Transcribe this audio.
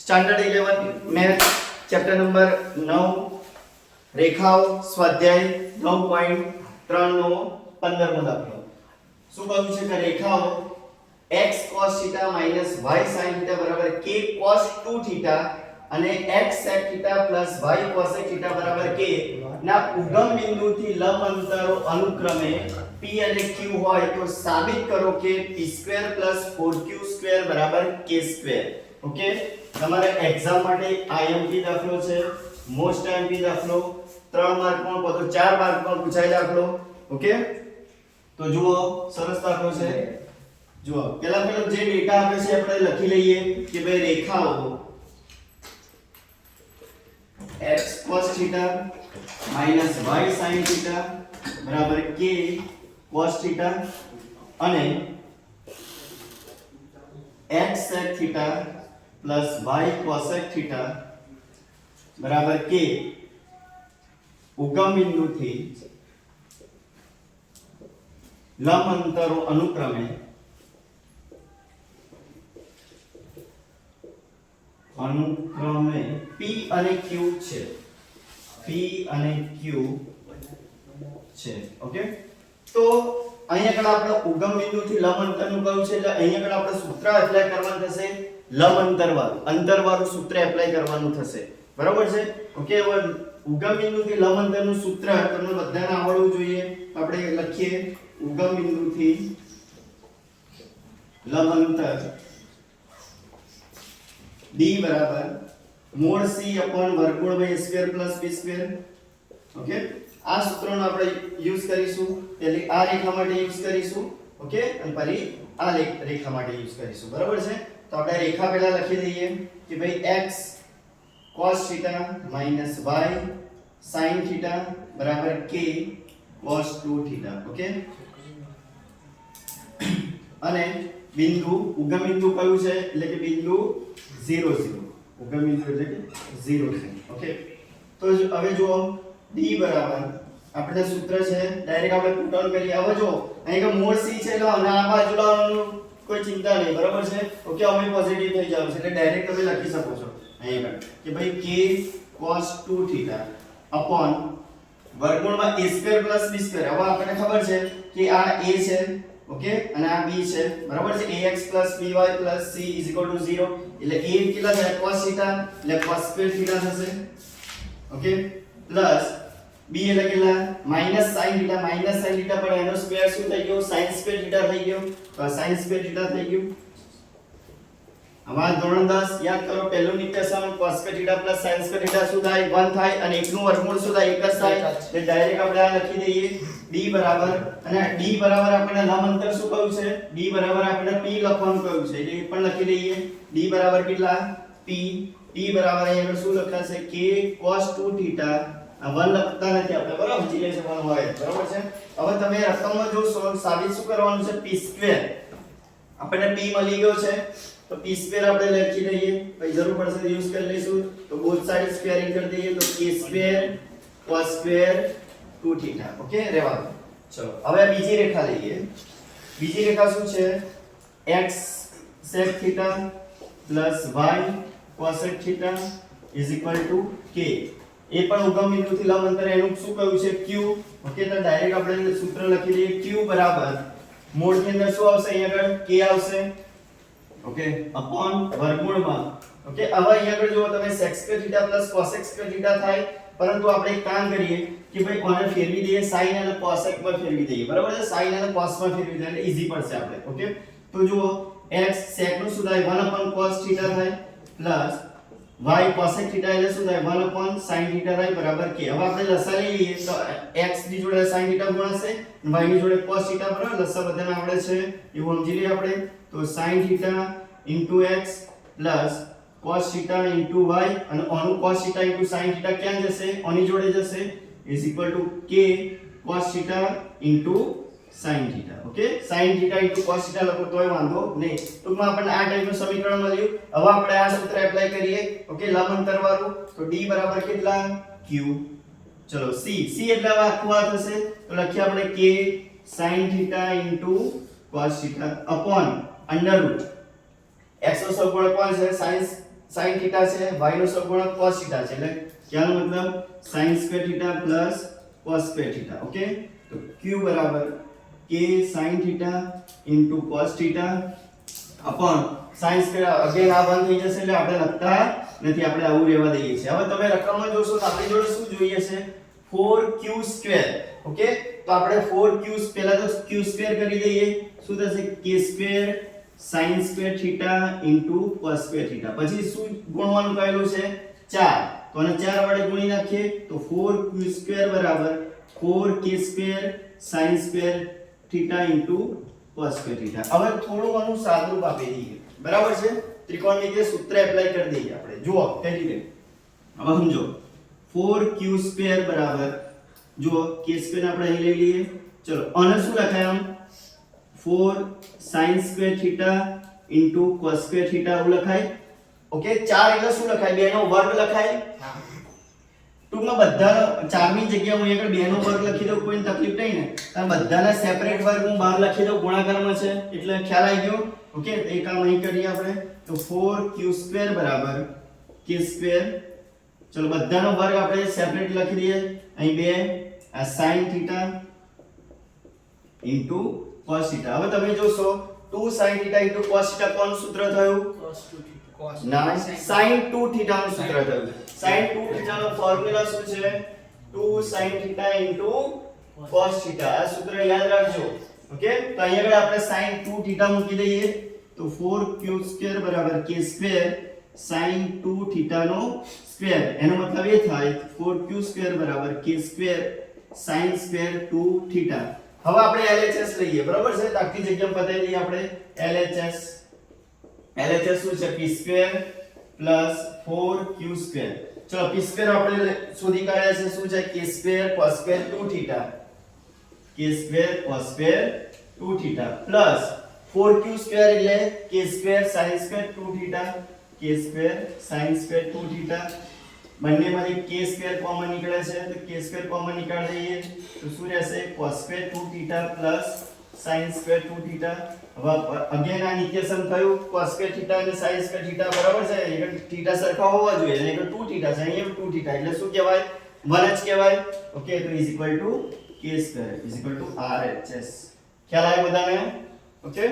Standard 11 math chapter number 9 રેખાઓ સ્વાધ્યાય 9.3 નો 15મો દાખલો શું કહ્યું છે કે રેખાઓ x cos θ y sin θ બરાબર k cos 2 θ અને x sec θ y cosec θ બરાબર k ના ઉગમ બિંદુથી લંબ અંતરો અનુક્રમે p અને q હોય તો સાબિત કરો કે p2 4q2 બરાબર k2 ઓકે? તમારે એક્ઝામ માટે આઈએમપી દાખલો છે મોસ્ટ આઈએમપી દાખલો, ત્રણ માર્કનો પાછો ચાર પણ પૂછાય દાખલો, ઓકે? તો જુઓ, સરસ દાખલો છે. જુઓ, પહેલા પહેલો જે ડેટા આપે છે આપણે લખી લઈએ કે ભાઈ રેખાઓ x cos theta minus y sin theta બરાબર k cos theta અને x sec theta plus Y cosec theta બરાબર કે ઉગમ બિંદુથી લંબ અંતરો અનુક્રમે અનુક્રમે p અને q છે p અને q છે ઓકે તો અહીંયા આગળ આપણે ઉગમ બિંદુથી લંબ અંતરનું કહ્યું છે? એટલે અહીંયા આગળ આપણે સૂત્ર એપ્લાય કરવાનું થશે. લંબ અંતરવાળું અંતરવાળું સૂત્ર એપ્લાય કરવાનું થશે. બરાબર છે? ઓકે ઉગમ બિંદુથી લંબ અંતરનું સૂત્ર તમને બધાને આવડવું જોઈએ. આપણે લખીએ. ઉગમ બિંદુથી લંબ અંતર d બરાબર. મોડ c વર્ગમૂળ by square plus b square okay? આ સૂત્રનો આપણે યુઝ કરીશું એટલે આ રેખા માટે યુઝ કરીશું ઓકે અને ફરી આ લે- રેખા માટે યુઝ કરીશું બરાબર છે તો આપણે રેખા પહેલા લખી દઈએ કે ભાઈ x cos θ minus y sin θ બરાબર k cos 2 θ ઓકે અને બિંદુ ઉગમ બિંદુ કયું છે એટલે કે બિંદુ 0 0 ઉગમ બિંદુ એટલે કે 0 છે ઓકે તો જ- હવે જુઓ d બરાબર આપણે સૂત્ર છે ડાયરેક્ટ આપણે પુટ ઓન કરીએ. હવે જો અહીં કે મોડ સી છે એટલે આ બાજુ લાવવાનું કોઈ ચિંતા નહીં, બરાબર છે? ઓકે, અમે પોઝિટિવ થઈ જાવ છે. એટલે ડાયરેક્ટ તમે લખી શકો છો અહીં આગળ કે ભાઈ k cos 2 થીટા અપોન વર્ગમૂળમાં a square plus b square હવે આપણને ખબર છે કે આ a છે, ઓકે? અને આ b છે. બરાબર છે? ax by c 0 એટલે a કેટલા થાય? cos થીટા એટલે cos સ્ક્વેર થીટા થશે. ઓકે? પ્લસ b એટલે કેટલા માઈનસ sin θ માઈનસ sin θ પણ એનો સ્ક્વેર શું થઈ ગયો sin સ્ક્વેર θ થઈ ગયો તો આ sin સ્ક્વેર θ થઈ ગયું અમારા ધોરણ 10 યાદ કરો પહેલું નિત્યસમ cos square θ plus sin square θ શું થાય 1 થાય અને એકનું વર્ગમૂળ શું થાય એક જ થાય એટલે ડાયરેક્ટ આપણે આ લખી દઈએ d બરાબર અને d બરાબર આપણે લંબ અંતર શું કહ્યું છે d બરાબર આપણે p લખવાનું કહ્યું છે એટલે એ પણ લખી દઈએ d બરાબર કેટલા p p બરાબર અહીં આગળ શું લખાશે k cos 2 θ વન લખતા નથી આપણે, બરાબર? જીલે છે, વન હોય. બરાબર છે? હવે તમે રકમમાં જો સોલ્વ સાબિત શું કરવાનું છે? P સ્ક્વેર આપણને p મળી ગયો છે. તો p સ્ક્વેર આપણે લખી દઈએ. પછી જરૂર પડશે તો યુઝ કરી લઈશું. તો બોથ સાઈડ સ્ક્વેરિંગ કરી દઈએ. તો k square cos square 2 okay રેવા ચલો. હવે બીજી રેખા લઈએ. બીજી રેખા શું છે? X sec theta y cosec theta is equal to k. એ પણ ઉગમ બિંદુથી લંબ અંતર એનું શું કહ્યું છે? Q. ઓકે, તો ડાયરેક્ટ આપણે સૂત્ર લખી દઈએ. Q બરાબર. મોડની અંદર શું આવશે અહીંયા આગળ? K આવશે. ઓકે, અપોન વર્ગમૂળમાં. ઓકે, હવે અહીંયા આગળ જો તમે sec θ સ્ક્વેર થીટા થાય, પરંતુ આપણે એક કામ કરીએ કે ભાઈ કોને ફેરવી દઈએ? sin અને cosec માં ફેરવી દઈએ. બરાબર છે? sin અને cos માં ફેરવી દઈએ. એટલે ઈઝી પડશે આપણે. ઓકે, તો જુઓ, x sec નું શું થાય? 1 upon cos θ થાય પ્લસ y cosec થીટા એટલે શું થાય? 1 upon sin થીટા y બરાબર k હવે આપણે લસા લઈ લઈએ તો x ની જોડે sin થીટા ગુણાશે y ની જોડે cos થીટા બરાબર લસા બધાને આવડે છે. એવું સમજી લઈએ આપણે. તો sin theta x cos theta y અને આનું cos થીટા sin થીટા ક્યાં જશે? આની જોડે જશે. is equal to k cos theta sin theta okay sin theta cos theta લખો તોય વાંધો નહીં. ટૂંકમાં આપણને આ ટાઈપનું સમીકરણ મળ્યું. હવે આપણે આ સૂત્ર એપ્લાય કરીએ ઓકે લંબ અંતર વાળું તો d બરાબર કેટલા? Q. ચલો, c. C એટલે આખું આ થશે. તો લખીએ આપણે k sin theta cos theta upon under root x નો સહગુણક કોણ છે? Sin sin theta છે. Y નો સહગુણક cos theta છે. એટલે ક્યાંનો મતલબ? Sin square theta cos square theta okay તો q બરાબર k sin theta into cos theta upon sin square again આ બંધ થઈ જશે એટલે આપણે લખતા નથી, આપણે આવું રહેવા દઈએ છીએ. હવે તમે રકમમાં જોશો તો આપણી જોડે શું જોઈએ છે? 4q સ્ક્વેર ઓકે તો આપણે 4q પહેલા તો q સ્ક્વેર કરી દઈએ. શું થશે? k square sin square theta cos square theta પછી શું ગુણવાનું કહેલું છે? 4 તો આને 4 વડે ગુણી નાખીએ તો 4q સ્ક્વેર બરાબર 4k square sin square theta into cos K theta હવે થોડું આનું સાદુરૂપ આપી દઈએ બરાબર છે? ત્રિકોણમિતિય સૂત્ર એપ્લાય કરી દઈએ આપણે. જુઓ, કઈ રીતે? હવે સમજો. 4q સ્ક્વેર બરાબર. જુઓ, k સ્ક્વેર આપણે અહીં લઈ લઈએ. ચલો અને શું લખાય આમ? 4 sin square theta into square theta એવું લખાય. ઓકે 4 એટલે શું લખાય? બેનો વર્ગ લખાય. ટૂંકમાં બધા ચારની જગ્યાએ હું આગળ બે નો વર્ગ લખી દઉં કોઈ તકલીફ નહીં ને. અને બધાના સેપરેટ વર્ગ હું બહાર લખી દઉં, ગુણાકારમાં છે. એટલે ખ્યાલ આવી ગયો? ઓકે એ કામ અહીં કરીએ આપણે. તો ફોર ક્યુ સ્ક્વેર બરાબર કે સ્ક્વેર ચલો, બધાનો વર્ગ આપણે સેપરેટ લખી દઈએ. અહીં બે, આ sine theta into cos theta હવે તમે જોશો two sine theta into cos theta કોણ સૂત્ર થયું? ના sin 2 થીટા નું સૂત્ર થયું. Sin 2 થીટા નો ફોર્મ્યુલા શું છે? 2 sin થીટા cos થીટા આ સૂત્ર યાદ રાખજો. ઓકે તો અહીંયા આગળ આપણે sin 2 થીટા મૂકી દઈએ. તો 4q સ્ક્વેર બરાબર k સ્ક્વેર sin 2 થીટા નો સ્ક્વેર એનો મતલબ એ થાય 4q સ્ક્વેર બરાબર k square sin square 2 theta હવે આપણે LHS લઈએ. બરાબર છે? આખી પતાવી બતાવી દઈએ આપણે LHS LHS શું છે p square plus 4q square ચલો p સ્ક્વેર આપણે શોધી કાઢ્યા છે શું છે k square cos square 2 theta k square cos square 2 theta plus 4q square એટલે k square sin square 2 theta k square sin square 2 theta બંનેમાંથી k સ્ક્વેર કોમન નીકળે છે તો k સ્ક્વેર કોમન નીકાળી દઈએ તો શું રહેશે cos square 2 theta plus sin square 2 theta. હવે અગેન આ ઇક્વેશન થયું cos સ્ક્વેર થીટા અને sin સ્ક્વેર થીટા બરાબર છે? એટલે થીટા સરખા હોવા જોઈએ. એટલે એક 2 થીટા છે. અહીંયા 2 થીટા. એટલે શું કહેવાય? 1 જ કહેવાય. ઓકે, તો is equal to k square is equal to RHS ખ્યાલ આવ્યો બધાને? ઓકે?